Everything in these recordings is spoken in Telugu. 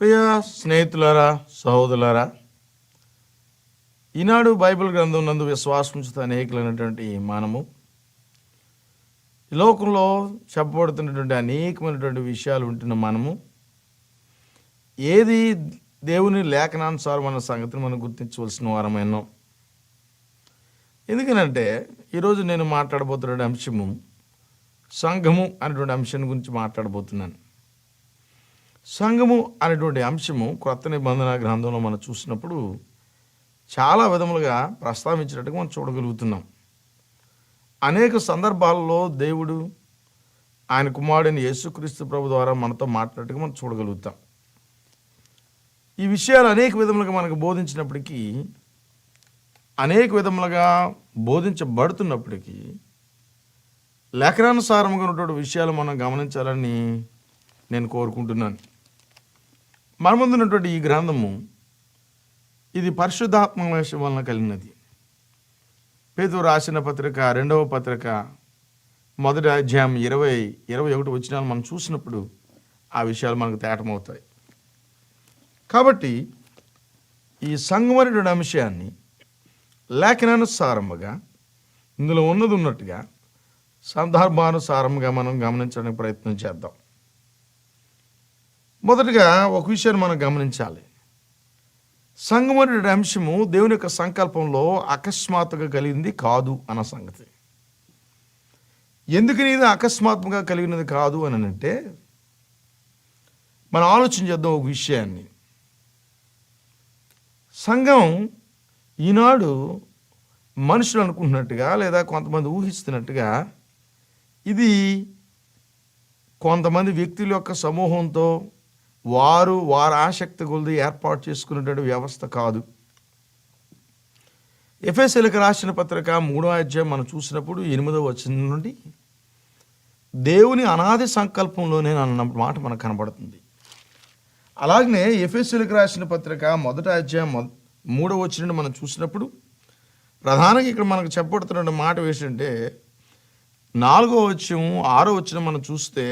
ప్రియ స్నేహితులారా సహోదరులారా ఈనాడు బైబిల్ గ్రంథం నందు విశ్వాసించుత అనేకులైనటువంటి మనము లోకంలో చెప్పబడుతున్నటువంటి అనేకమైనటువంటి విషయాలు ఉంటున్న మనము ఏది దేవుని లేఖనానుసారం అన్న సంగతిని మనం గుర్తించవలసిన వారమైనాం ఎందుకనంటే ఈరోజు నేను మాట్లాడబోతున్న అంశము సంఘము అనేటువంటి అంశం గురించి మాట్లాడబోతున్నాను. సంఘము అనేటువంటి అంశము క్రొత్త నిబంధన గ్రంథంలో మనం చూసినప్పుడు చాలా విధములుగా ప్రస్తావించినట్టుగా మనం చూడగలుగుతున్నాం. అనేక సందర్భాల్లో దేవుడు ఆయన కుమారుడైన యేసుక్రీస్తు ప్రభు ద్వారా మనతో మాట్లాడటం మనం చూడగలుగుతాం. ఈ విషయాలు అనేక విధములుగా మనకు బోధించినప్పటికీ అనేక విధములుగా బోధించబడుతున్నప్పటికీ లేఖనానుసారముగా ఉన్నటువంటి విషయాలు మనం గమనించాలని నేను కోరుకుంటున్నాను. మన ముందున్నటువంటి ఈ గ్రంథము ఇది పరిశుద్ధాత్మ వలన కలిగినది. పేదూ రాసిన పత్రిక రెండవ పత్రిక మొదటి అధ్యాయం ఇరవై ఇరవై ఒకటి వచ్చిన మనం చూసినప్పుడు ఆ విషయాలు మనకు తేటమవుతాయి. కాబట్టి ఈ సంగమనేటువంటి అంశాన్ని లేఖనానుసారముగా ఇందులో ఉన్నది ఉన్నట్టుగా సందర్భానుసారంగా మనం గమనించడానికి ప్రయత్నం చేద్దాం. మొదటగా ఒక విషయాన్ని మనం గమనించాలి. సంగమనేటువంటి అంశము దేవుని యొక్క సంకల్పంలో అకస్మాత్తుగా కలిగింది కాదు అన్న సంగతి. ఎందుకు ఇది అకస్మాత్తుగా కలిగినది కాదు అని అంటే మనం ఆలోచన చేద్దాం ఒక విషయాన్ని. సంఘం ఈనాడు మనుషులు అనుకుంటున్నట్టుగా లేదా కొంతమంది ఊహిస్తున్నట్టుగా ఇది కొంతమంది వ్యక్తుల యొక్క సమూహంతో వారు వారి ఆసక్తి కొలది ఏర్పాటు చేసుకున్నటువంటి వ్యవస్థ కాదు. ఎఫ్ఎస్ఎల్కి రాసిన పత్రిక మూడో అధ్యాయం మనం చూసినప్పుడు ఎనిమిదో వచ్చిన నుండి దేవుని అనాది సంకల్పంలోనే అన్న మాట మనకు కనబడుతుంది. అలాగనే ఎఫ్ఎస్ఎల్కి రాసిన పత్రిక మొదటి అధ్యాయం మూడో వచ్చిన మనం చూసినప్పుడు ప్రధానంగా ఇక్కడ మనకు చెప్పబడుతున్న మాట ఏంటంటే నాలుగో వచ్చం ఆరో వచ్చిన మనం చూస్తే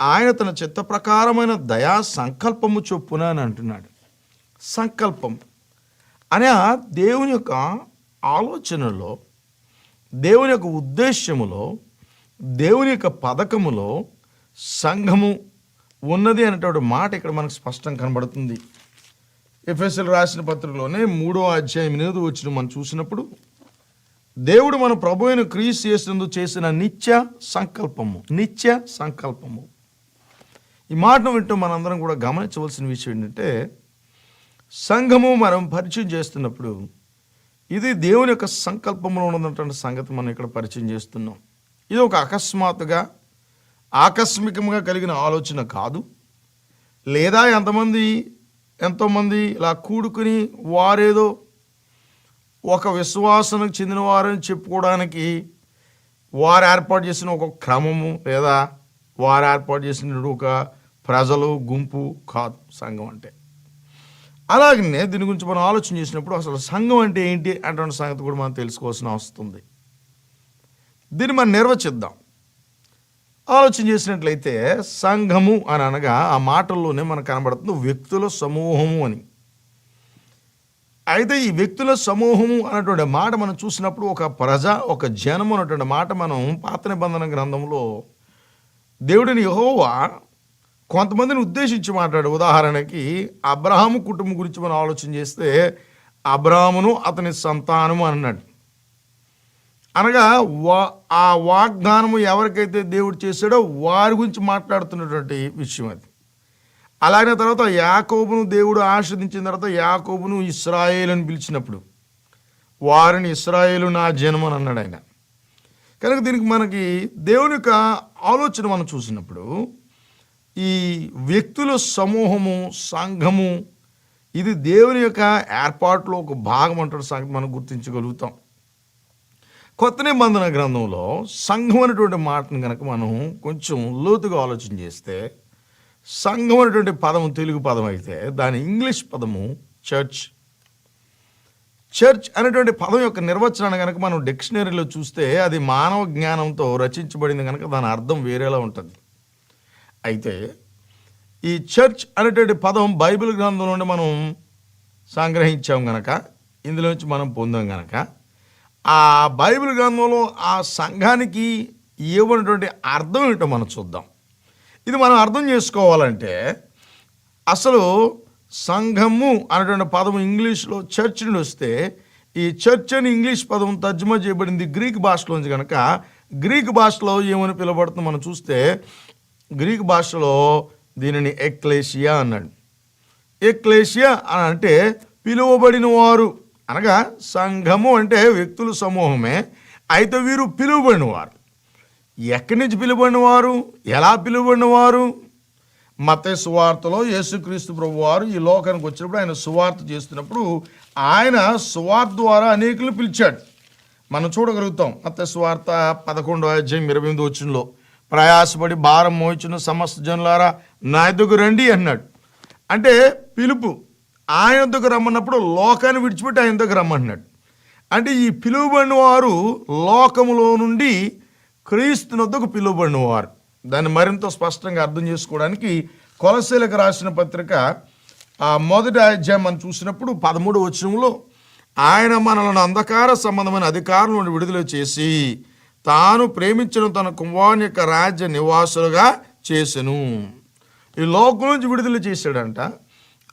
ఆయన తన చిత్త ప్రకారమైన దయా సంకల్పము చొప్పున అని అంటున్నాడు. సంకల్పం. అనే దేవుని యొక్క ఆలోచనలో దేవుని యొక్క ఉద్దేశ్యములో దేవుని యొక్క పథకములో సంఘము ఉన్నది అనేటువంటి మాట ఇక్కడ మనకు స్పష్టం కనబడుతుంది. ఎఫ్ఎస్ఎల్ రాసిన పత్రికలోనే మూడో అధ్యాయం ఎనిమిది వచ్చిన మనం చూసినప్పుడు దేవుడు మన ప్రభు అయిన క్రీస్ చేసినందుకు చేసిన నిత్య సంకల్పము నిత్య సంకల్పము. ఈ మాటను వింటూ మనందరం కూడా గమనించవలసిన విషయం ఏంటంటే సంఘము మనం పరిచయం చేస్తున్నప్పుడు ఇది దేవుని యొక్క సంకల్పంలో ఉన్నటువంటి సంగతి మనం ఇక్కడ పరిచయం చేస్తున్నాం. ఇది ఒక అకస్మాత్తుగా ఆకస్మికంగా కలిగిన ఆలోచన కాదు. లేదా ఎంతమంది ఎంతోమంది ఇలా కూడుకుని వారేదో ఒక విశ్వాసానికి చెందిన వారని చెప్పుకోవడానికి వారు ఏర్పాటు చేసిన ఒక క్రమము లేదా వారు ఏర్పాటు చేసిన ఒక ప్రజలు గుంపు కాదు సంఘం అంటే. అలాగనే దీని గురించి మనం ఆలోచన చేసినప్పుడు అసలు సంఘం అంటే ఏంటి అటువంటి సంగతి కూడా మనం తెలుసుకోవాల్సిన వస్తుంది దీన్ని మనం నిర్వచిద్దాం. ఆలోచన చేసినట్లయితే సంఘము అని అనగా ఆ మాటల్లోనే మనకు కనబడుతుంది వ్యక్తుల సమూహము అని. అయితే ఈ వ్యక్తుల సమూహము అన్నటువంటి మాట మనం చూసినప్పుడు ఒక ప్రజ ఒక జనము అన్నటువంటి మాట మనం పాత నిబంధన గ్రంథంలో దేవుడిని యహోవా కొంతమందిని ఉద్దేశించి మాట్లాడు. ఉదాహరణకి అబ్రహాము కుటుంబం గురించి మనం ఆలోచన చేస్తే అబ్రహామును అతని సంతానము అన్నాడు. అనగా వా ఆ వాగ్దానము ఎవరికైతే దేవుడు చేశాడో వారి గురించి మాట్లాడుతున్నటువంటి విషయం అది. అలాగే తర్వాత యాకోబును దేవుడు ఆశ్రదించిన తర్వాత యాకోబును ఇస్రాయేల్ అని పిలిచినప్పుడు వారిని ఇస్రాయేలు నా జన్మ అని అన్నాడు ఆయన. కనుక దీనికి మనకి దేవుని యొక్క ఆలోచన మనం చూసినప్పుడు ఈ వ్యక్తుల సమూహము సంఘము ఇది దేవుని యొక్క ఏర్పాటులో ఒక భాగం అంటాడు సంగతి మనం గుర్తించగలుగుతాం. కొత్త నిబంధన గ్రంథంలో సంఘం అనేటువంటి మాటను కనుక మనం కొంచెం లోతుగా ఆలోచన చేస్తే సంఘం అనేటువంటి పదము తెలుగు పదం అయితే దాని ఇంగ్లీష్ పదము చర్చ్. చర్చ్ అనేటువంటి పదం యొక్క నిర్వచనాన్ని కనుక మనం డిక్షనరీలో చూస్తే అది మానవ జ్ఞానంతో రచించబడింది కనుక దాని అర్థం వేరేలా ఉంటుంది. అయితే ఈ చర్చ్ అనేటువంటి పదం బైబిల్ గ్రంథం నుండి మనం సంగ్రహించాం గనక ఇందులోంచి మనం పొందాం గనక ఆ బైబిల్ గ్రంథంలో ఆ సంఘానికి ఇవ్వనటువంటి అర్థం ఏంటో మనం చూద్దాం. ఇది మనం అర్థం చేసుకోవాలంటే అసలు సంఘము అనేటువంటి పదం ఇంగ్లీష్లో చర్చ్ నుండి వస్తే ఈ చర్చ్ అని ఇంగ్లీష్ పదం తర్జుమా చేయబడింది గ్రీక్ భాషలోంచి కనుక గ్రీక్ భాషలో ఏమని పిలువబడుతుందో మనం చూస్తే గ్రీక్ భాషలో దీనిని ఎక్లేషియా అన్నాడు. ఎక్లేషియా అని అంటే పిలువబడిన వారు. అనగా సంఘము అంటే వ్యక్తుల సమూహమే. అయితే వీరు పిలువబడిన వారు. ఎక్కడి నుంచి పిలువబడిన వారు? ఎలా పిలువబడిన వారు? మత సువార్తలో యేసుక్రీస్తు ప్రభు వారు ఈ లోకానికి వచ్చినప్పుడు ఆయన సువార్త చేస్తున్నప్పుడు ఆయన సువార్త ద్వారా అనేకులు పిలిచాడు. మనం చూడగలుగుతాం. మత సువార్త పదకొండో అధ్యాయం ఇరవై ఎనిమిది వచ్చినలో ప్రయాసపడి భారం మోయించును సమస్త జనులారా నా ఎద్దుకు రండి అన్నాడు. అంటే పిలుపు ఆయన ఎద్దుకు రమ్మన్నప్పుడు లోకాన్ని విడిచిపెట్టి ఆయన దగ్గర రమ్మన్నాడు. అంటే ఈ పిలువబడిన వారు లోకములో నుండి క్రీస్తునొద్దకు పిలువబడిన వారు దాన్ని మరింత స్పష్టంగా అర్థం చేసుకోవడానికి కొలసీలకు రాసిన పత్రిక మొదటి అధ్యాయం మనం చూసినప్పుడు పదమూడు వచనంలో ఆయన మనలను అంధకార సంబంధమైన అధికారం నుండి విడుదల చేసి తాను ప్రేమించిన తన కుమారుని యొక్క రాజ్య నివాసులుగా చేసెను. ఈ లోకం నుంచి విడుదల చేశాడంట.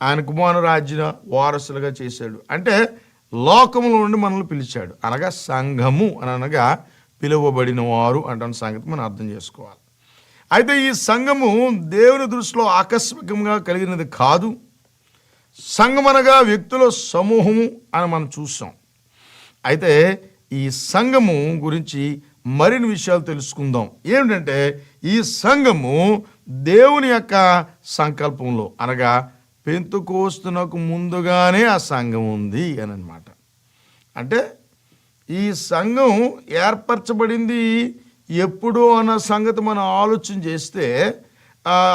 ఆయన కుమారు రాజ్య వారసులుగా చేశాడు. అంటే లోకముల నుండి మనల్ని పిలిచాడు. అనగా సంఘము అని అనగా పిలువబడిన వారు అంటున్న సంగతి మనం అర్థం చేసుకోవాలి. అయితే ఈ సంఘము దేవుని దృష్టిలో ఆకస్మికంగా కలిగినది కాదు. సంఘం అనగా వ్యక్తుల సమూహము అని మనం చూసాం అయితే ఈ సంఘము గురించి మరిన్ని విషయాలు తెలుసుకుందాం. ఏమిటంటే ఈ సంఘము దేవుని యొక్క సంకల్పంలో అనగా పెంతుకోస్తునకు ముందుగానే ఆ సంఘం ఉంది అని అనమాట అంటే ఈ సంఘం ఏర్పరచబడింది ఎప్పుడు అన్న సంగతి మనం ఆలోచన చేస్తే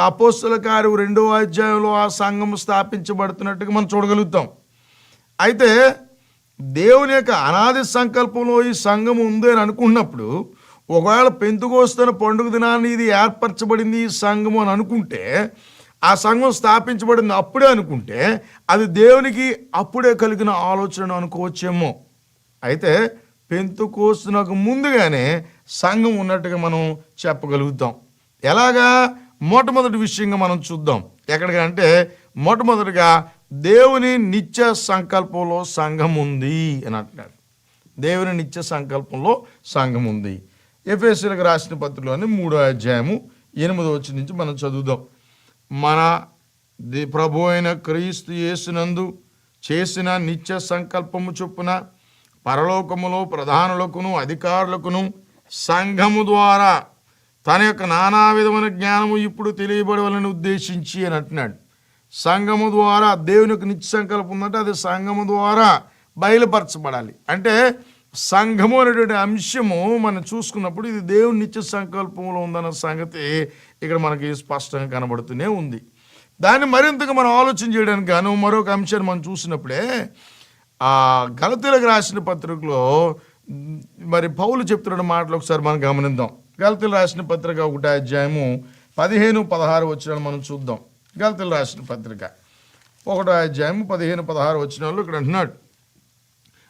అపోస్తుల కారు రెండో అధ్యాయంలో ఆ సంఘం స్థాపించబడుతున్నట్టుగా మనం చూడగలుగుతాం. అయితే దేవుని యొక్క అనాది సంకల్పంలో ఈ సంఘం ఉంది అని అనుకున్నప్పుడు ఒకవేళ పెంతుకోస్తున్న పండుగ దినాన్ని ఇది ఏర్పరచబడింది ఈ సంఘము అని అనుకుంటే ఆ సంఘం స్థాపించబడింది అప్పుడే అనుకుంటే అది దేవునికి అప్పుడే కలిగిన ఆలోచన అనుకోవచ్చేమో. అయితే పెంతుకోస్తునకు ముందుగానే సంఘం ఉన్నట్టుగా మనం చెప్పగలుగుతాం. ఎలాగా? మొట్టమొదటి విషయంగా మనం చూద్దాం. ఎక్కడికంటే మొట్టమొదటిగా దేవుని నిత్య సంకల్పంలో సంఘం ఉంది అని అంటున్నాడు. దేవుని నిత్య సంకల్పంలో సంఘం ఉంది. ఎఫ్ఎస్సీలకు రాసిన పత్రికలోని మూడో అధ్యాయము ఎనిమిదో వచ్చి నుంచి మనం చదువుదాం. మన ది ప్రభు అయిన క్రీస్తు యేసునందు చేసిన నిత్య సంకల్పము చొప్పున పరలోకములో ప్రధానులకును అధికారులకును సంఘము ద్వారా తన యొక్క నానా విధమైన జ్ఞానము ఇప్పుడు తెలియబడవలని ఉద్దేశించి అని అంటున్నాడు. సంఘము ద్వారా దేవునికి నిత్య సంకల్పం ఉందంటే అది సంఘము ద్వారా బయలుపరచబడాలి. అంటే సంఘము అనేటువంటి అంశము మనం చూసుకున్నప్పుడు ఇది దేవుని నిత్య సంకల్పంలో ఉందన్న సంగతి ఇక్కడ మనకి స్పష్టంగా కనబడుతూనే ఉంది. దాన్ని మరింతగా మనం ఆలోచన చేయడానికి గాను మరొక అంశాన్ని మనం చూసినప్పుడే ఆ గలతీలకు రాసిన పత్రికలో మరి పౌలు చెప్తున్న మాటలు ఒకసారి మనం గమనిద్దాం. గలతీలు రాసిన పత్రిక ఒకటి అధ్యాయము పదిహేను పదహారు వచ్చిన మనం చూద్దాం. గల్తలు రాసిన పత్రిక. ఒకటో అధ్యాయం పదిహేను పదహారు వచ్చిన వాళ్ళు ఇక్కడ అంటున్నాడు.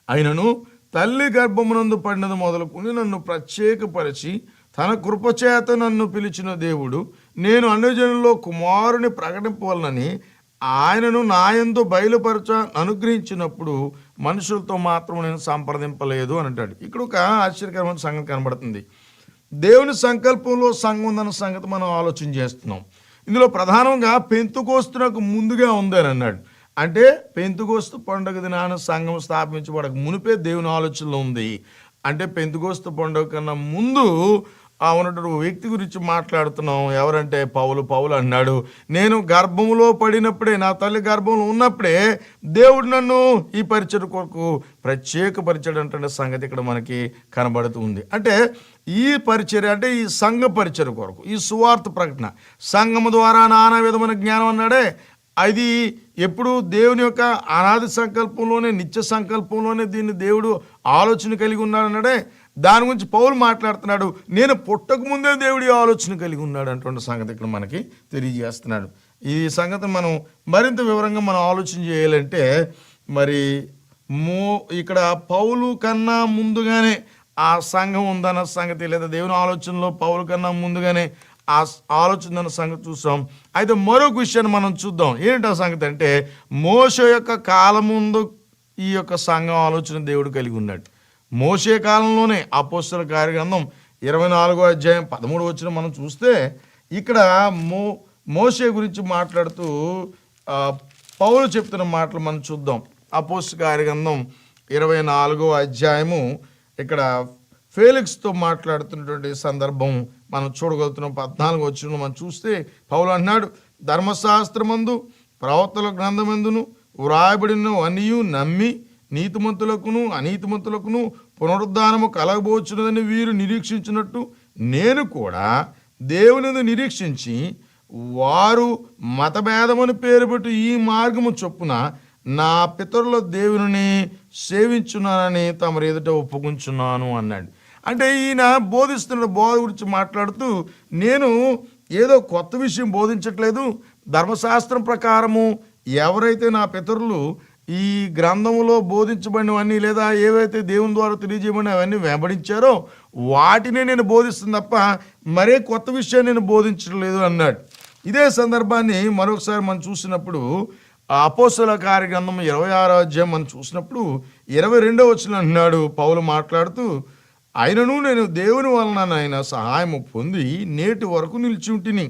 అయినను తల్లి గర్భమునందు పడినది మొదలుకొని నన్ను ప్రత్యేకపరిచి తన కృపచేత నన్ను పిలిచిన దేవుడు నేను అన్యజనుల్లో కుమారుని ప్రకటింపవలనని ఆయనను నాయందు బయలుపరచ అనుగ్రహించినప్పుడు మనుషులతో మాత్రం నేను సంప్రదింపలేదు అని అంటాడు. ఇక్కడ ఒక ఆశ్చర్యకరమైన సంగతి కనబడుతుంది. దేవుని సంకల్పంలో సంఘం ఉందన్న సంగతి మనం ఆలోచన చేస్తున్నాం. ఇందులో ప్రధానంగా పెంతుకోస్తునకు ముందుగా ఉంది అని అన్నాడు. అంటే పెంతుకోస్తు పండుగ దినాన సంఘం స్థాపించబడక మునిపే దేవుని ఆలోచనలో ఉంది. అంటే పెంతుకోస్తు పండుగ కన్నా ముందు ఆ ఉన్నటువంటి వ్యక్తి గురించి మాట్లాడుతున్నాం. ఎవరంటే పౌలు. పౌలు అన్నాడు నేను గర్భంలో పడినప్పుడే నా తల్లి గర్భంలో ఉన్నప్పుడే దేవుడు నన్ను ఈ పరిచయం కొరకు ప్రత్యేక పరిచయం అంటే సంగతి ఇక్కడ మనకి కనబడుతుంది అంటే ఈ పరిచర్య అంటే ఈ సంఘ పరిచయం కొరకు ఈ సువార్త ప్రకటన. సంఘము ద్వారా నానా విధమైన జ్ఞానం అన్నాడే. అది ఎప్పుడు దేవుని యొక్క అనాది సంకల్పంలోనే నిత్య సంకల్పంలోనే దీన్ని దేవుడు ఆలోచన కలిగి ఉన్నాడన్నాడే దాని గురించి పౌలు మాట్లాడుతున్నాడు. నేను పుట్టక ముందే దేవుడి ఆలోచన కలిగి ఉన్నాడు అటువంటి సంగతి ఇక్కడ మనకి తెలియజేస్తున్నాడు. ఈ సంగతి మనం మరింత వివరంగా మనం ఆలోచన చేయాలంటే మరి మో ఇక్కడ పౌలు కన్నా ముందుగానే ఆ సంఘం ఉందన్న సంగతి లేదా దేవుని ఆలోచనలో పౌరు కన్నా ముందుగానే ఆ ఆలోచన అన్న సంగతి చూసాం అయితే మరొక విషయాన్ని మనం చూద్దాం. ఏంటి ఆ సంగతి అంటే మోస యొక్క కాలం ముందు ఈ యొక్క సంఘం ఆలోచన దేవుడు కలిగి ఉన్నాడు. మోసే కాలంలోనే అపోస్తల కార్యగ్రంథం ఇరవై నాలుగో అధ్యాయం పదమూడు వచ్చిన మనం చూస్తే ఇక్కడ మో మోసే గురించి మాట్లాడుతూ పౌలు చెప్తున్న మాటలు మనం చూద్దాం. అపోస్తల కార్యగ్రంథం ఇరవై నాలుగో అధ్యాయము ఇక్కడ ఫేలిక్స్తో మాట్లాడుతున్నటువంటి సందర్భం మనం చూడగలుగుతున్నాం. పద్నాలుగు వచ్చిన మనం చూస్తే పౌలు అన్నాడు ధర్మశాస్త్రమందు ప్రవర్తల గ్రంథమందును వ్రాయబడిన అనియు నమ్మి నీతిమంతులకును అనీతిమంతులకును పునరుద్ధానము కలగబోచున్నదని వీరు నిరీక్షించినట్టు నేను కూడా దేవునిని నిరీక్షించి వారు మతభేదమని పేరు పెట్టి ఈ మార్గము చొప్పున నా పితరుల దేవుని సేవించున్నానని తమరు ఎదుట ఒప్పుకుంటున్నాను అన్నాడు. అంటే ఈయన బోధిస్తున్న బోధ గురించి మాట్లాడుతూ నేను ఏదో కొత్త విషయం బోధించట్లేదు. ధర్మశాస్త్రం ప్రకారము ఎవరైతే నా పితరులు ఈ గ్రంథంలో బోధించబడినవన్నీ లేదా ఏవైతే దేవుని ద్వారా తెలియజేయబడిన అవన్నీ వెంబడించారో వాటినే నేను బోధిస్తుంది తప్ప మరే కొత్త విషయాన్ని నేను బోధించడం లేదు అన్నాడు. ఇదే సందర్భాన్ని మరొకసారి మనం చూసినప్పుడు అపోసల కార్యగ్రంథం ఇరవై ఆరో అధ్యాయం మనం చూసినప్పుడు ఇరవై రెండో వచ్చిన అన్నాడు పౌలు మాట్లాడుతూ ఆయనను నేను దేవుని వలన ఆయన సహాయము పొంది నేటి వరకు నిలిచి ఉంటిని.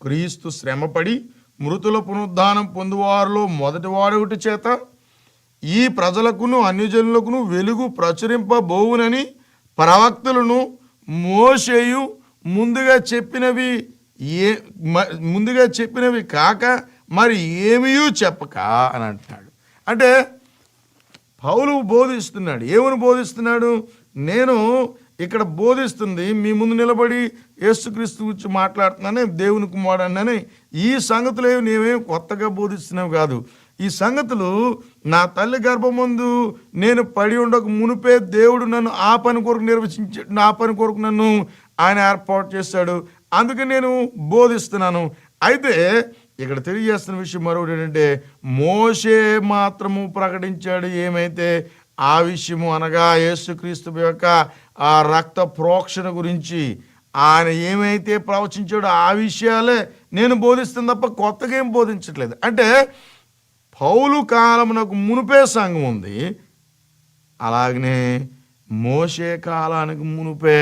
క్రీస్తు శ్రమపడి మృతుల పునరుద్ధానం పొందువారిలో మొదటి వాడొకటి చేత ఈ ప్రజలకును అన్యజనులకును వెలుగు ప్రచురింపబోవునని ప్రవక్తలను మోషేయు ముందుగా చెప్పినవి ఏ మ- ముందుగా చెప్పినవి కాక మరి ఏమీయూ చెప్పక అని అంటున్నాడు అంటే పౌలు బోధిస్తున్నాడు. ఏమని బోధిస్తున్నాడు? నేను ఇక్కడ బోధిస్తుంది మీ ముందు నిలబడి యేసుక్రీస్తు గురించి మాట్లాడుతున్నానే దేవుని కుమారుడని ఈ సంగతులు ఏమి నేమేమి కొత్తగా బోధిస్తున్నావు కాదు. ఈ సంగతులు నా తల్లి గర్భమందు నేను పడి ఉండక మునిపే దేవుడు నన్ను ఆ పని కొరకు నిర్వచించి నా పని కొరకు నన్ను ఆయన ఏర్పాటు చేశాడు. అందుకే నేను బోధిస్తున్నాను. అయితే ఇక్కడ తెలియజేస్తున్న విషయం మరొకటి ఏంటంటే మోషే మాత్రము ప్రకటించాడు ఏమైతే ఆ విషయము అనగా యేసుక్రీస్తు యొక్క ఆ రక్త ప్రోక్షణ గురించి ఆయన ఏమైతే ప్రవచించాడో ఆ విషయాలే నేను బోధిస్తాను తప్ప కొత్తగా ఏం బోధించట్లేదు. అంటే పౌలు కాలమునకు మునిపే సంఘం ఉంది. అలాగనే మోసే కాలానికి మునిపే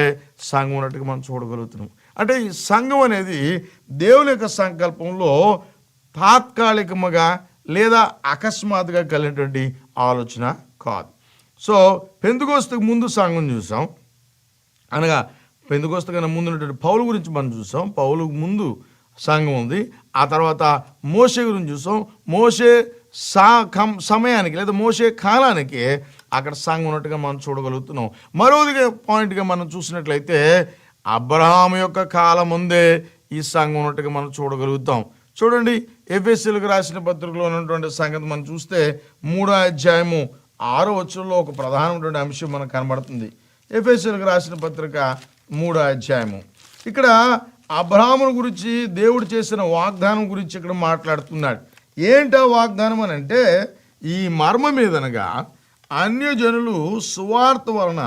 సంఘం ఉన్నట్టుగా మనం చూడగలుగుతున్నాం. అంటే ఈ సంఘం అనేది దేవుని యొక్క సంకల్పంలో తాత్కాలికముగా లేదా అకస్మాత్తుగా కలిగినటువంటి ఆలోచన కాదు. సో పెందుకోస్తకు ముందు సంఘం చూసాం. అనగా పెందుకోస్త కన్నా ముందు ఉన్నటువంటి పౌలు గురించి మనం చూసాం. పౌలు ముందు సంఘం ఉంది. ఆ తర్వాత మోసే గురించి చూసాం. మోసే సా కం సమయానికి లేదా మోసే కాలానికి అక్కడ సంఘం ఉన్నట్టుగా మనం చూడగలుగుతున్నాం. మరోదిగా పాయింట్గా మనం చూసినట్లయితే అబ్రహాం యొక్క కాలం ముందే ఈ సంఘం ఉన్నట్టుగా మనం చూడగలుగుతాం. చూడండి ఎఫ్ఎస్సీలకు రాసిన పత్రికలో ఉన్నటువంటి సంగతి మనం చూస్తే మూడో అధ్యాయము ఆరో వచ్చంలో ఒక ప్రధానమైనటువంటి అంశం మనకు కనబడుతుంది. ఎఫ్ఎస్సీలకు రాసిన పత్రిక మూడో అధ్యాయము. ఇక్కడ అబ్రాహ్ముని గురించి దేవుడు చేసిన వాగ్దానం గురించి ఇక్కడ మాట్లాడుతున్నాడు. ఏంటా వాగ్దానం అని అంటే ఈ మర్మ మీదనగా అన్యజనులు సువార్త వలన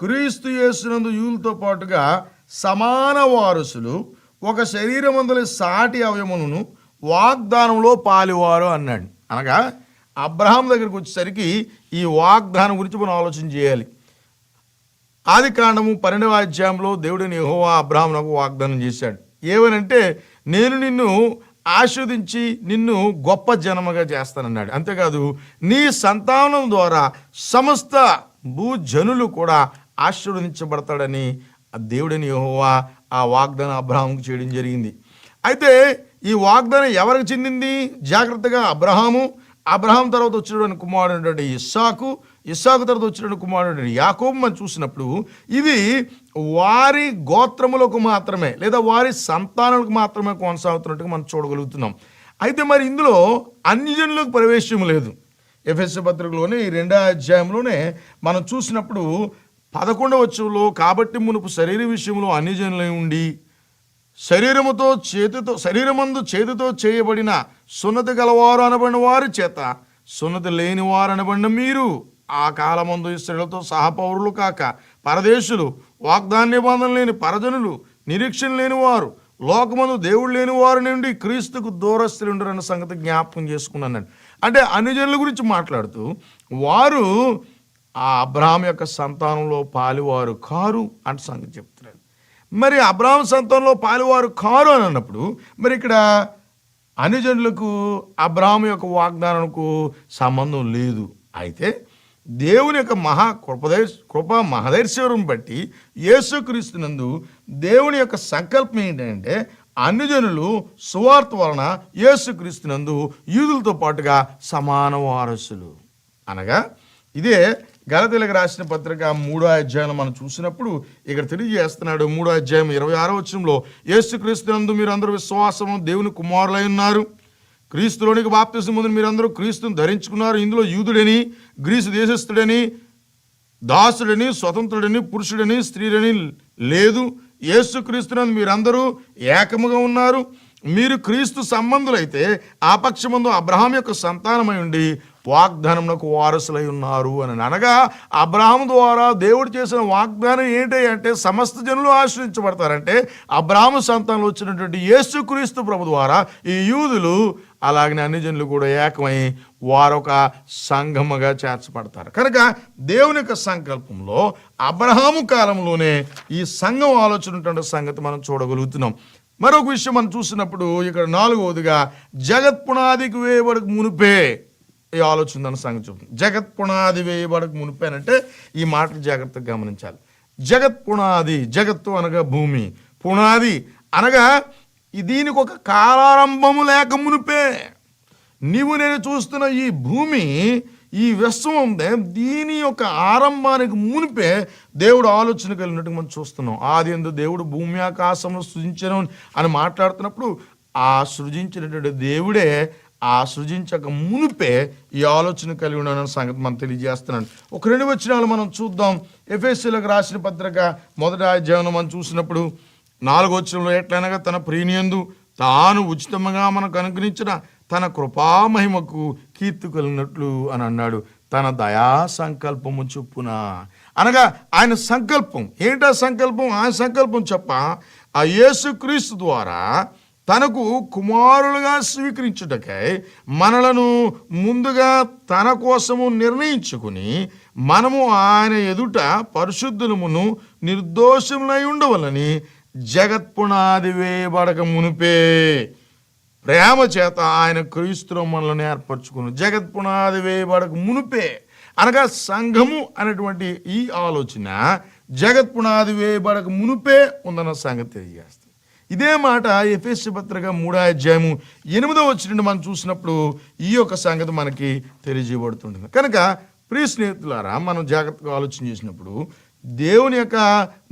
క్రీస్తు యేసునందు యూలతో పాటుగా సమాన వారసులు ఒక శరీరమందలి సాటి అవయములను వాగ్దానంలో పాలివారు అన్నాడు. అనగా అబ్రహాం దగ్గరికి వచ్చేసరికి ఈ వాగ్దానం గురించి మనం ఆలోచన చేయాలి. ఆది కాండము పన్నెండవ అధ్యాయంలో దేవుడిని యెహోవా అబ్రాహ్మణకు వాగ్దానం చేశాడు. ఏమనంటే నేను నిన్ను ఆస్వాదించి నిన్ను గొప్ప జనముగా చేస్తానన్నాడు. అంతేకాదు నీ సంతానం ద్వారా సమస్త భూజనులు కూడా ఆశీర్వదించబడతాడని ఆ దేవుడిని యెహోవా ఆ వాగ్దానం అబ్రహాంకు చేయడం జరిగింది. అయితే ఈ వాగ్దానం ఎవరికి చెందింది? జాగ్రత్తగా అబ్రహాము అబ్రహాం తర్వాత వచ్చినటువంటి కుమారుడు ఇస్సాకు ఇస్సాకు తర్వాత వచ్చినటువంటి కుమారుడు యాకోబు మనం చూసినప్పుడు ఇది వారి గోత్రములకు మాత్రమే లేదా వారి సంతానాలకు మాత్రమే కొనసాగుతున్నట్టుగా మనం చూడగలుగుతున్నాం. అయితే మరి ఇందులో అన్యజనులకు ప్రవేశం లేదు. ఎఫ్ఎస్ పత్రికలోనే ఈ రెండో అధ్యాయంలోనే మనం చూసినప్పుడు పదకొండవ వచ్చంలో కాబట్టి మునుపు శరీర విషయంలో అన్ని జనులై ఉండి శరీరముతో చేతితో శరీరమందు చేతితో చేయబడిన సున్నతి గలవారు అనబడిన వారి చేత సున్నతి లేని వారు అనబడిన మీరు ఆ కాలమందు ఇస్త్రీలతో సహపౌరులు కాక పరదేశులు వాగ్దాన నిబంధన లేని పరజనులు నిరీక్షణ లేని వారు లోకమందు దేవుడు లేని వారి నుండి క్రీస్తుకు దూరస్తులుండరన్న సంగతి జ్ఞాపకం చేసుకున్నాను అంటే అన్ని జనుల గురించి మాట్లాడుతూ వారు ఆ అబ్రాహం యొక్క సంతానంలో పాలువారు కారు అంటే సంగతి చెప్తున్నాడు మరి అబ్రాహం సంతానంలో పాలువారు కారు అని అన్నప్పుడు మరి ఇక్కడ అనుజనులకు అబ్రాహం యొక్క వాగ్దానంకు సంబంధం లేదు. అయితే దేవుని యొక్క మహా కృపదై కృప మహదైశ్వరం బట్టి యేసుక్రీస్తునందు దేవుని యొక్క సంకల్పం ఏంటంటే అన్యజనులు సువార్త వలన యేసుక్రీస్తునందు యూదులతో పాటుగా సమాన వారసులు అనగా ఇదే గలతీలకు రాసిన పత్రిక మూడో అధ్యాయం మనం చూసినప్పుడు ఇక్కడ తెలియజేస్తున్నాడు మూడో అధ్యాయం ఇరవై ఆరో వచనంలో యేసుక్రీస్తునందు మీరు అందరూ విశ్వాసము దేవుని కుమారులై ఉన్నారు. క్రీస్తులోనికి బాప్తిసం ముందు మీరందరూ క్రీస్తుని ధరించుకున్నారు. ఇందులో యూదుడని గ్రీసు దేశస్థుడని దాసుడని స్వతంత్రుడని పురుషుడని స్త్రీలని లేదు. యేసుక్రీస్తునందు మీరందరూ ఏకముగా ఉన్నారు. మీరు క్రీస్తు సంబంధులైతే ఆ పక్షమందు అబ్రహాం యొక్క సంతానమై ఉండి వాగ్దానమునకు వారసులై ఉన్నారు అని అనగా అబ్రహాం ద్వారా దేవుడు చేసిన వాగ్దానం ఏంటి అంటే సమస్త జనులు ఆశ్రయించబడతారంటే అబ్రాహ్మ సంతానంలో వచ్చినటువంటి యేసుక్రీస్తు ప్రభు ద్వారా ఈ యూదులు అలాగనే అన్ని జనులు కూడా ఏకమై వారొక సంఘముగా చేర్చబడతారు. కనుక దేవుని యొక్క సంకల్పంలో అబ్రహాము కాలంలోనే ఈ సంఘం ఆలోచన సంగతి మనం చూడగలుగుతున్నాం. మరొక విషయం మనం చూసినప్పుడు ఇక్కడ నాలుగవదిగా జగత్ పునాదికి వేయబడక మునిపే. ఈ ఆలోచన ఉందన్న సంగతి చెప్తుంది జగత్ పునాది వేయబడక మునిపే అంటే ఈ మాటలు జాగ్రత్తగా గమనించాలి. జగత్ పునాది జగత్తు అనగా భూమి. పునాది అనగా దీనికి ఒక కాలారంభము లేక మునిపే. నీవు నేను చూస్తున్న ఈ భూమి ఈ విశ్వం దీని యొక్క ఆరంభానికి మునిపే దేవుడు ఆలోచన కలిగినట్టు మనం చూస్తున్నాం. ఆది ఎందు దేవుడు భూమి ఆకాశంలో సృజించను అని మాట్లాడుతున్నప్పుడు ఆ సృజించినటువంటి దేవుడే ఆ సృజించక మునిపే ఈ ఆలోచన కలిగి ఉన్నానన్న సంగతి మనం తెలియజేస్తున్నాను. ఒక రెండు వచ్చినాలు మనం చూద్దాం. ఎఫ్ఎస్సీలకు రాసిన పత్రిక మొదట జీవనం మనం చూసినప్పుడు నాలుగో వచనంలో ఎట్లనగా తన ప్రియనియందు తాను ఉచితంగా మనకు అనుగ్రహించిన తన కృపామహిమకు కీర్తి కలిగినట్లు అని అన్నాడు. తన దయా సంకల్పము చొప్పున. అనగా ఆయన సంకల్పం. ఏంటా సంకల్పం? ఆయన సంకల్పం చెప్ప ఆ యేసుక్రీస్తు ద్వారా తనకు కుమారులుగా స్వీకరించుటకై మనలను ముందుగా తన కోసము నిర్ణయించుకుని మనము ఆయన ఎదుట పరిశుద్ధులమును నిర్దోషములై ఉండవలని జగత్పునాది వేయబడక మునిపే. ప్రేమ చేత ఆయన క్రీస్తులో మనల్ని ఏర్పరచుకుని. జగత్ పునాది వేయబడక మునిపే. అనగా సంఘము అనేటువంటి ఈ ఆలోచన జగత్ పునాది వేయబడక మునిపే ఉందన్న సంగతి తెలియజేస్తాం ఇదే మాట ఎఫ్ఎస్సి పత్రిక మూడో అధ్యాయము ఎనిమిదో వచ్చినట్టు మనం చూసినప్పుడు ఈ యొక్క సంగతి మనకి తెలియజేయబడుతుంటుంది. కనుక ప్రియ స్నేహితులారా మనం జాగ్రత్తగా ఆలోచన చేసినప్పుడు దేవుని యొక్క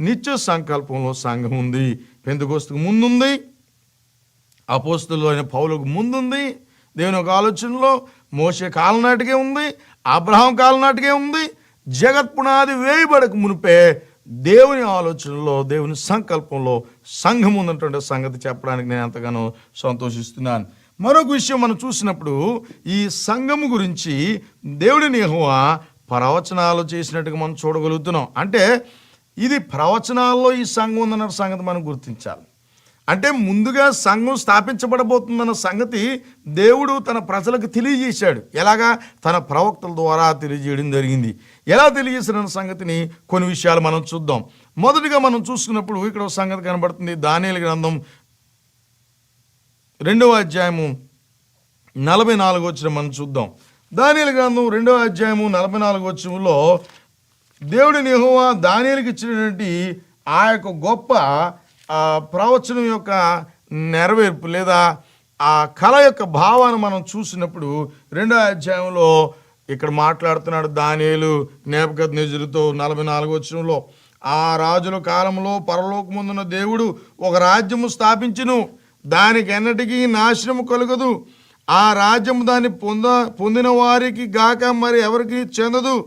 నిత్య సంకల్పంలో సంఘం ఉంది పెందుకోస్తుకు ముందుంది అపోస్తులు అయిన పౌలకు ముందుంది దేవుని యొక్క ఆలోచనలో మోసే కాలనాటికే ఉంది అబ్రహాం కాలనాటికే ఉంది జగత్ పునాది వేయబడక మునిపే దేవుని ఆలోచనలో దేవుని సంకల్పంలో సంఘం ఉన్నటువంటి సంగతి చెప్పడానికి నేను ఎంతగానో సంతోషిస్తున్నాను. మరొక విషయం మనం చూసినప్పుడు ఈ సంఘము గురించి దేవుడి యెహోవా ప్రవచనాలు చేసినట్టుగా మనం చూడగలుగుతున్నాం. అంటే ఇది ప్రవచనాల్లో ఈ సంఘం ఉందన్న సంగతి మనం గుర్తించాలి. అంటే ముందుగా సంఘం స్థాపించబడబోతుందన్న సంగతి దేవుడు తన ప్రజలకు తెలియజేశాడు. ఎలాగా? తన ప్రవక్తల ద్వారా తెలియజేయడం జరిగింది. ఎలా తెలియజేసిన సంగతిని కొన్ని విషయాలు మనం చూద్దాం. మొదటిగా మనం చూసుకున్నప్పుడు ఇక్కడ ఒక సంగతి కనబడుతుంది. దానియలు గ్రంథం రెండవ అధ్యాయము నలభై నాలుగు వచ్చిన మనం చూద్దాం. దానియలు గ్రంథం రెండవ అధ్యాయము నలభై నాలుగు వచ్చంలో దేవుడిని నిహోవా దానియలకు ఇచ్చినటువంటి ఆ యొక్క గొప్ప ప్రవచనం యొక్క నెరవేర్పు లేదా ఆ కళ యొక్క భావాన్ని మనం చూసినప్పుడు రెండో అధ్యాయంలో ఇక్కడ మాట్లాడుతున్నాడు దానియేలు నేపథ్య నిజులతో నలభై నాలుగు వచ్చంలో ఆ రాజుల కాలంలో పరలోకముందున్న దేవుడు ఒక రాజ్యము స్థాపించును దానికి ఎన్నటికీ నాశనము కలుగదు. ఆ రాజ్యం దాన్ని పొంద పొందిన వారికి గాక మరి ఎవరికి చెందదు.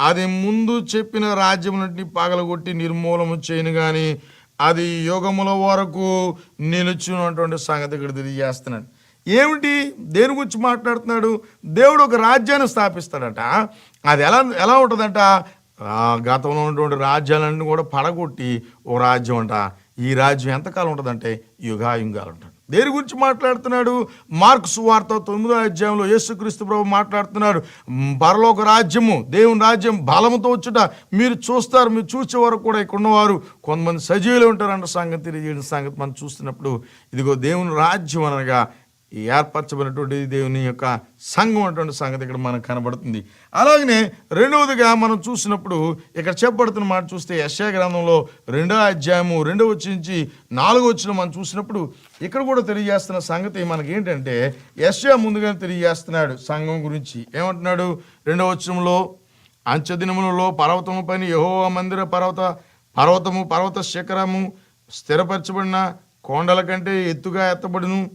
అది ముందు చెప్పిన రాజ్యం నుండి పగలగొట్టి నిర్మూలము చేయను కానీ అది యోగముల వరకు నిలుచున్నటువంటి సంగతి ఇక్కడ తెలియజేస్తున్నాడు. ఏమిటి? దేని గురించి మాట్లాడుతున్నాడు? దేవుడు ఒక రాజ్యాన్ని స్థాపిస్తాడట. అది ఎలా ఎలా ఉంటుందంట? గతంలో ఉన్నటువంటి రాజ్యాలన్నీ కూడా పడగొట్టి ఓ రాజ్యం అంట. ఈ రాజ్యం ఎంతకాలం ఉంటుందంటే యుగాయుగాలు ఉంటాడు దేని గురించి మాట్లాడుతున్నాడు? మార్క్స్ వార్త తొమ్మిదో అధ్యాయంలో యేసుక్రీస్తు ప్రభు మాట్లాడుతున్నాడు. బరలోక పరలోక రాజ్యము దేవుని రాజ్యం బలముతో వచ్చుట మీరు చూస్తారు మీరు చూసే వరకు కూడా ఇక్కడ ఉన్నవారు కొంతమంది సజీవులు ఉంటారన్న సంగతి తెలియజేయడం సంగతి మనం చూస్తున్నప్పుడు. ఇదిగో దేవుని రాజ్యం అనగా ఏర్పరచబడినటువంటి దేవుని యొక్క సంఘం అటువంటి సంగతి ఇక్కడ మనకు కనబడుతుంది. అలాగనే రెండవదిగా మనం చూసినప్పుడు ఇక్కడ చెప్పబడుతున్న మాట చూస్తే యశయ గ్రంథంలో రెండో అధ్యాయము రెండో వచ్చి నుంచి నాలుగో వచ్చిన మనం చూసినప్పుడు ఇక్కడ కూడా తెలియజేస్తున్న సంగతి మనకి ఏంటంటే యశయ ముందుగానే తెలియజేస్తున్నాడు సంఘం గురించి. ఏమంటున్నాడు? రెండో వచనంలో అంచెదినములలో పర్వతము పైన యహో మందిర పర్వత పర్వతము పర్వత శిఖరము స్థిరపరచబడిన కొండల కంటే ఎత్తుగా ఎత్తబడును.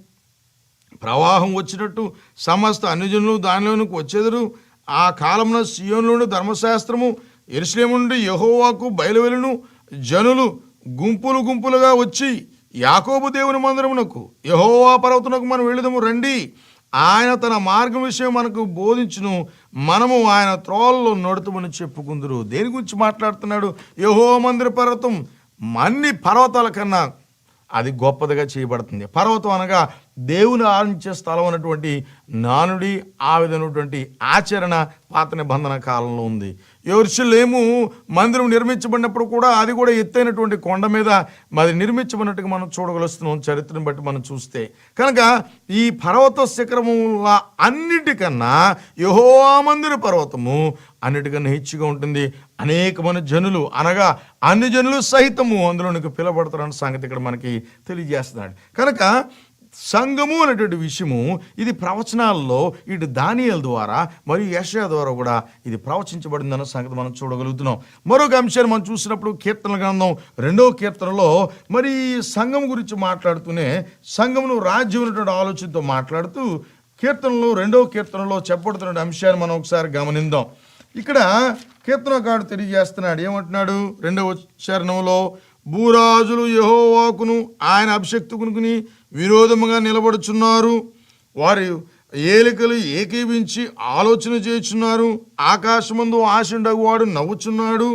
ప్రవాహం వచ్చినట్టు సమస్త అన్యజనులు దానిలోనికి వచ్చేదరు. ఆ కాలంలో సియోనులోని ధర్మశాస్త్రము ఎరుసలేము నుండి యహోవాకు బయలువెలును జనులు గుంపులు గుంపులుగా వచ్చి యాకోబు దేవుని మందిరమునకు యహోవా పర్వతునకు మనం వెళుదము రండి. ఆయన తన మార్గం విషయం మనకు బోధించును. మనము ఆయన త్రోల్లో నడుతుమని చెప్పుకుందరు. దేని గురించి మాట్లాడుతున్నాడు? యహో మందిర పర్వతం అన్ని పర్వతాల కన్నా అది గొప్పదిగా చేయబడుతుంది. పర్వతం అనగా దేవుని ఆరించే స్థలం అన్నటువంటి నానుడి ఆ విధమైనటువంటి ఆచరణ పాత నిబంధన కాలంలో ఉంది. ఎవరిలేము మందిరం నిర్మించబడినప్పుడు కూడా అది కూడా ఎత్తైనటువంటి కొండ మీద మరి నిర్మించబడినట్టుగా మనం చూడగలుస్తున్నాం చరిత్రను బట్టి మనం చూస్తే. కనుక ఈ పర్వత శిఖరముల అన్నిటికన్నా యహోవా మందిర పర్వతము అన్నిటికన్నా హెచ్చుగా ఉంటుంది. అనేకమైన జనులు అనగా అన్ని జనులు సహితము అందులోనికి పిలబడతారన్న సంగతి ఇక్కడ మనకి తెలియజేస్తున్నాడు. కనుక సంఘము అనేటువంటి విషయము ఇది ప్రవచనాల్లో ఇటు దానియల ద్వారా మరియు యశయా ద్వారా కూడా ఇది ప్రవచించబడిందన్న సంగతి మనం చూడగలుగుతున్నాం. మరొక అంశాన్ని మనం చూసినప్పుడు కీర్తన గ్రంథం రెండవ కీర్తనలో మరి సంఘం గురించి మాట్లాడుతూనే సంఘమును రాజ్యం అనేటువంటి ఆలోచనతో మాట్లాడుతూ కీర్తనలో రెండవ కీర్తనలో చెప్పబడుతున్న అంశాన్ని మనం ఒకసారి గమనిద్దాం ఇక్కడ కీర్తనకాడు తెలియజేస్తున్నాడు. ఏమంటున్నాడు? రెండవ చరణంలో భూరాజులు యహోవాకును ఆయన అభిషక్తుకుని విరోధముగా నిలబడుచున్నారు. వారి ఏలికలు ఏకీవించి ఆలోచన చేయుచున్నారు. ఆకాశమందు ఆశండగు వాడు నవ్వుచున్నాడు.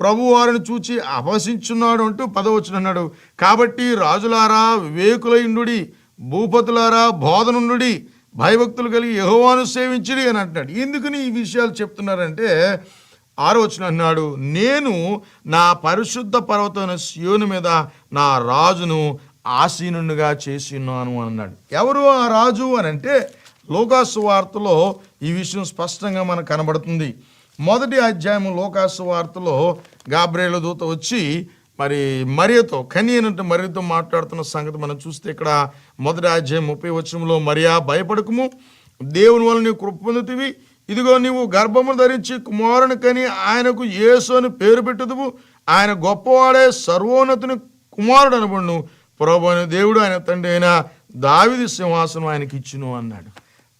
ప్రభు వారిని చూచి అపహసించున్నాడు అంటూ పదవచ్చు అన్నాడు కాబట్టి రాజులారా వివేకులైండుడి భూపతులారా బోధనుండుడి భయభక్తులు కలిగి యహోవాను సేవించిడి అని అంటున్నాడు. ఎందుకని ఈ విషయాలు చెప్తున్నారంటే ఆరోచన అన్నాడు నేను నా పరిశుద్ధ పర్వతమైన సియోను మీద నా రాజును ఆసీనునిగా చేసి ఉన్నాను అన్నాడు. ఎవరు ఆ రాజు అని అంటే లోకాసు వార్తలో ఈ విషయం స్పష్టంగా మనకు కనబడుతుంది. మొదటి అధ్యాయం లోకాసు వార్తలో గాబ్రేల దూత వచ్చి మరి మరియతో కని అనంటే మరియతో మాట్లాడుతున్న సంగతి మనం చూస్తే ఇక్కడ మొదటి అధ్యాయం ముప్పై వచ్చంలో మరియా భయపడకము. దేవుని వల్ల నీవు కృప పొందుతీవి. ఇదిగో నీవు గర్భము ధరించి కుమారుని కని ఆయనకు యేసు అని పేరు పెట్టుదువు. ఆయన గొప్పవాడే సర్వోన్నతుని కుమారుడు అనబడును. ప్రభు అయిన దేవుడు ఆయన తండ్రి అయిన దావిది సింహాసనం ఆయనకి ఇచ్చును అన్నాడు.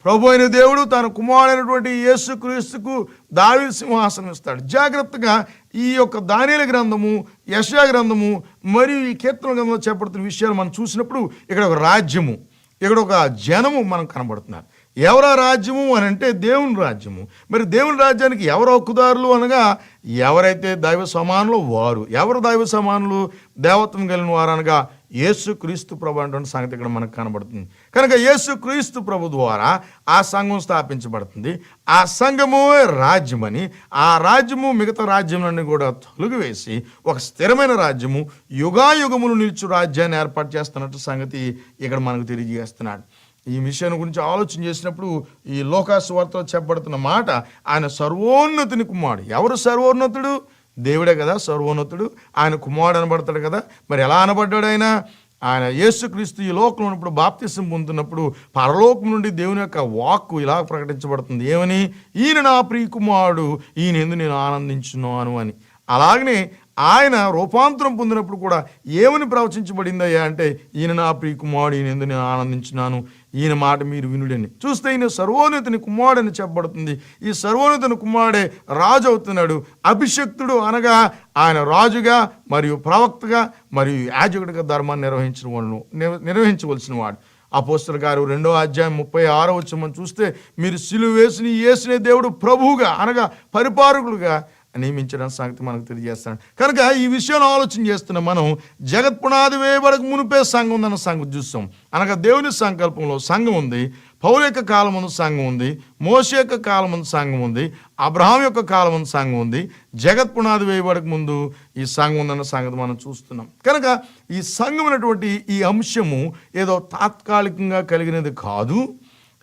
ప్రభు అయిన దేవుడు తన కుమారుడైనటువంటి యేసు క్రీస్తుకు దావి సింహాసనం ఇస్తాడు. జాగ్రత్తగా ఈ యొక్క దానిల గ్రంథము యశా గ్రంథము మరియు ఈ కీర్తన గ్రంథంలో చేపడుతున్న విషయాలు మనం చూసినప్పుడు ఇక్కడ ఒక రాజ్యము ఇక్కడ ఒక జనము మనం కనబడుతున్నారు. ఎవరా రాజ్యము అని అంటే దేవుని రాజ్యము. మరి దేవుని రాజ్యానికి ఎవరు హక్కుదారులు అనగా ఎవరైతే దైవ సమానులు వారు. ఎవరు దైవ సమానులు? దేవత్వం కలిగిన వారు అనగా యేసు క్రీస్తు ప్రభు అటువంటి సంగతి ఇక్కడ మనకు కనబడుతుంది. కనుక యేసు క్రీస్తు ప్రభు ద్వారా ఆ సంఘం స్థాపించబడుతుంది. ఆ సంఘము రాజ్యమని ఆ రాజ్యము మిగతా రాజ్యములన్నీ కూడా తొలగివేసి ఒక స్థిరమైన రాజ్యము యుగాయుగములు నిలుచు రాజ్యాన్ని ఏర్పాటు చేస్తున్నట్టు సంగతి ఇక్కడ మనకు తెలియజేస్తున్నాడు. ఈ విషయాన్ని గురించి ఆలోచన చేసినప్పుడు ఈ లోకాసువార్తలో చెప్పబడుతున్న మాట ఆయన సర్వోన్నతుని కుమారుడు. ఎవరు సర్వోన్నతుడు? దేవుడే కదా సర్వోన్నతుడు. ఆయన కుమారుడు అనబడతాడు కదా. మరి ఎలా అనబడ్డాడు ఆయన? ఆయన యేసుక్రీస్తు ఈ లోకంలో ఉన్నప్పుడు బాప్తిసం పొందుతున్నప్పుడు పరలోకం నుండి దేవుని యొక్క వాక్కు ఇలా ప్రకటించబడుతుంది. ఏమని? ఈయన నా ప్రియకుమారుడు ఈయన ఎందు నేను ఆనందించున్నాను అని. అలాగనే ఆయన రూపాంతరం పొందినప్పుడు కూడా ఏమని ప్రవచించబడిందయ్యా అంటే ఈయన నా ప్రియకుమారుడు ఈయన ఎందు నేను ఆనందించినాను ఈయన మాట మీరు వినుడని. చూస్తే ఈయన సర్వోన్నతిని కుమారుడని చెప్పబడుతుంది. ఈ సర్వోన్నతిని కుమారుడే రాజు అవుతున్నాడు. అభిషక్తుడు అనగా ఆయన రాజుగా మరియు ప్రవక్తగా మరియు యాజకుడిగా ధర్మాన్ని నిర్వహించిన వాడు నిర్వహించవలసిన వాడు. అపోస్తల గారు రెండో అధ్యాయం ముప్పై ఆరో వచ్చి మనం చూస్తే మీరు సిలువ వేసిన వేసిన దేవుడు ప్రభువుగా అనగా పరిపాలకులుగా నియమించిన సంగతి మనకు తెలియజేస్తాడు. కనుక ఈ విషయాన్ని ఆలోచన చేస్తున్న మనం జగత్ పునాది వేయబడక మునిపే సంఘం ఉందన్న సంగతి చూస్తాం. అనగా దేవుని సంకల్పంలో సంఘం ఉంది పౌల యొక్క కాలం ముందు సంఘం ఉంది మోస యొక్క కాలం ముందు సంఘం ఉంది అబ్రహాం యొక్క కాలం ముందు సంఘం ఉంది జగత్ పునాది వేయబడక ముందు ఈ సంఘం ఉందన్న సంగతి మనం చూస్తున్నాం. కనుక ఈ సంఘం అనేటువంటి ఈ అంశము ఏదో తాత్కాలికంగా కలిగినది కాదు.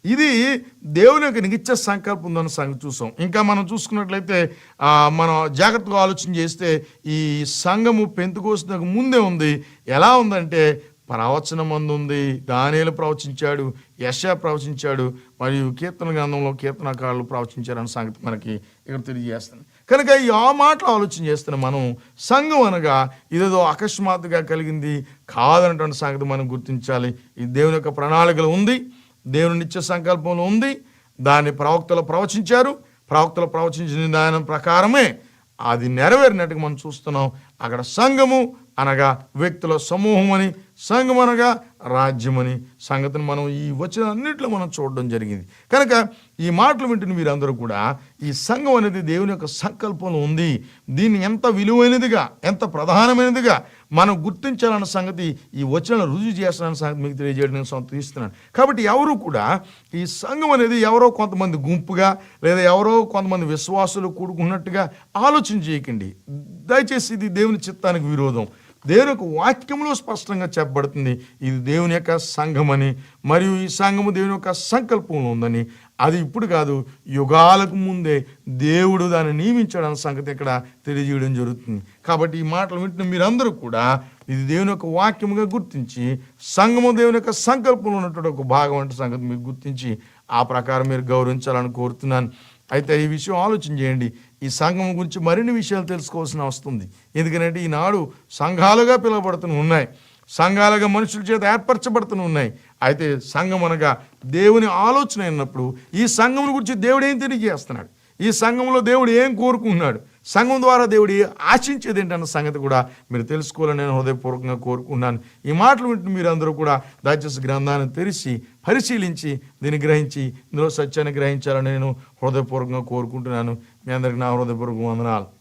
ఇది దేవుని యొక్క నిత్య సంకల్పం ఉందన్న సంగతి చూసాం. ఇంకా మనం చూసుకున్నట్లయితే మనం జాగ్రత్తగా ఆలోచన చేస్తే ఈ సంఘము పెంతుకోసినకు ముందే ఉంది. ఎలా ఉందంటే ప్రవచన మందు ఉంది దానిలు ప్రవచించాడు యశ ప్రవచించాడు మరియు కీర్తన గ్రంథంలో కీర్తనకారులు ప్రవచించారన్న సంగతి మనకి ఇక్కడ తెలియజేస్తుంది. కనుక ఈ ఆ మాటలు ఆలోచన చేస్తున్న మనం సంఘం అనగా ఇదేదో అకస్మాత్తుగా కలిగింది కాదనటువంటి సంగతి మనం గుర్తించాలి. ఈ దేవుని యొక్క ప్రణాళికలు ఉంది. దేవుని నిత్య సంకల్పంలో ఉంది. దాన్ని ప్రవక్తలు ప్రవచించారు. ప్రవక్తలు ప్రవచించిన దాని ప్రకారమే అది నెరవేరినట్టుగా మనం చూస్తున్నాం. అక్కడ సంఘము అనగా వ్యక్తుల సమూహం అని సంఘం అనగా రాజ్యమని సంగతిని మనం ఈ వచ్చిన అన్నింటిలో మనం చూడడం జరిగింది. కనుక ఈ మాటలు వింటున్న మీరందరూ కూడా ఈ సంఘం అనేది దేవుని యొక్క సంకల్పంలో ఉంది. దీన్ని ఎంత విలువైనదిగా ఎంత ప్రధానమైనదిగా మనం గుర్తించాలన్న సంగతి ఈ వచనం రుజువు చేస్తానన్న సంగతి మీకు తెలియజేయడానికి సంతోషిస్తున్నాను కాబట్టి ఎవరు కూడా ఈ సంఘం అనేది ఎవరో కొంతమంది గుంపుగా లేదా ఎవరో కొంతమంది విశ్వాసులు కూడుకున్నట్టుగా ఆలోచన చేయకండి. దయచేసి ఇది దేవుని చిత్తానికి విరోధం. దేవుని యొక్క వాక్యంలో స్పష్టంగా చెప్పబడుతుంది ఇది దేవుని యొక్క సంఘమని మరియు ఈ సంఘము దేవుని యొక్క సంకల్పంలో ఉందని. అది ఇప్పుడు కాదు యుగాలకు ముందే దేవుడు దాన్ని నియమించడం సంగతి ఇక్కడ తెలియజేయడం జరుగుతుంది. కాబట్టి ఈ మాటలు వింటున్న మీరందరూ కూడా ఇది దేవుని యొక్క వాక్యముగా గుర్తించి సంగము దేవుని యొక్క సంకల్పంలో ఉన్నటువంటి ఒక భాగం అంటే సంగతి మీరు గుర్తించి ఆ ప్రకారం మీరు గౌరవించాలని కోరుతున్నాను. అయితే ఈ విషయం ఆలోచన చేయండి. ఈ సంఘం గురించి మరిన్ని విషయాలు తెలుసుకోవాల్సిన వస్తుంది ఎందుకంటే ఈనాడు సంఘాలుగా పిలువబడుతూ ఉన్నాయి. సంఘాలుగా మనుషుల చేత ఏర్పరచబడుతూ ఉన్నాయి. అయితే సంఘం అనగా దేవుని ఆలోచన అయినప్పుడు ఈ సంఘం గురించి దేవుడు ఏం తెలియజేస్తున్నాడు? ఈ సంఘంలో దేవుడు ఏం కోరుకున్నాడు సంఘం ద్వారా దేవుడు ఆశించేది ఏంటన్న సంగతి కూడా మీరు తెలుసుకోవాలని నేను హృదయపూర్వకంగా కోరుకున్నాను ఈ మాటలు వింటూ మీరందరూ కూడా దయచేసి గ్రంథాన్ని తెరిచి పరిశీలించి దీన్ని గ్రహించి ఇందులో సత్యాన్ని గ్రహించాలని నేను హృదయపూర్వకంగా కోరుకుంటున్నాను. మీ అందరికీ నా హృదయపూర్వక వందనాలు.